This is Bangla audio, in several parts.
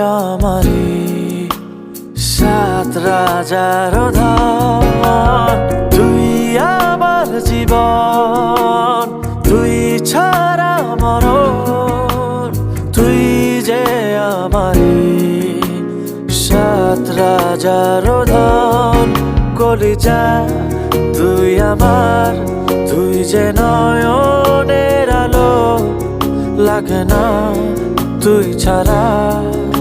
আমারি সাত রাজার ধন তুই আমার জীবন, তুই ছাড়া মরণ। তুই যে আমারি সাত রাজার ধন কলিজা, তুই আমার, তুই যে নয়নের আলো। লাগে না, তুই ছাড়া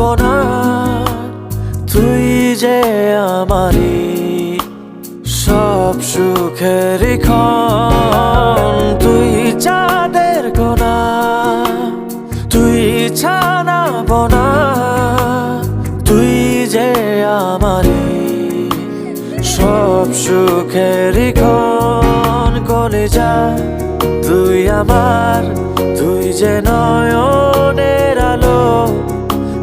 ছানা পোনা তুই যে আমারি সব সুখের ক্ষণ। তুই চাঁদের কোনা তুই ছানা পোনা তুই যে আমারি সব সুখের ক্ষণ। করে যা তুই আমার, তুই যে আলো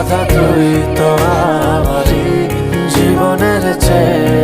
কথা তুই তো আমারই জীবনের চেয়ে